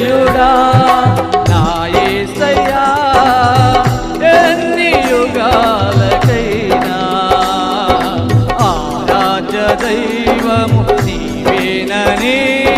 ధన్యుడా నాయసయ్యా ఎన్ని యుగాలకైనా ఆరాధ్య దైవము నీవేననే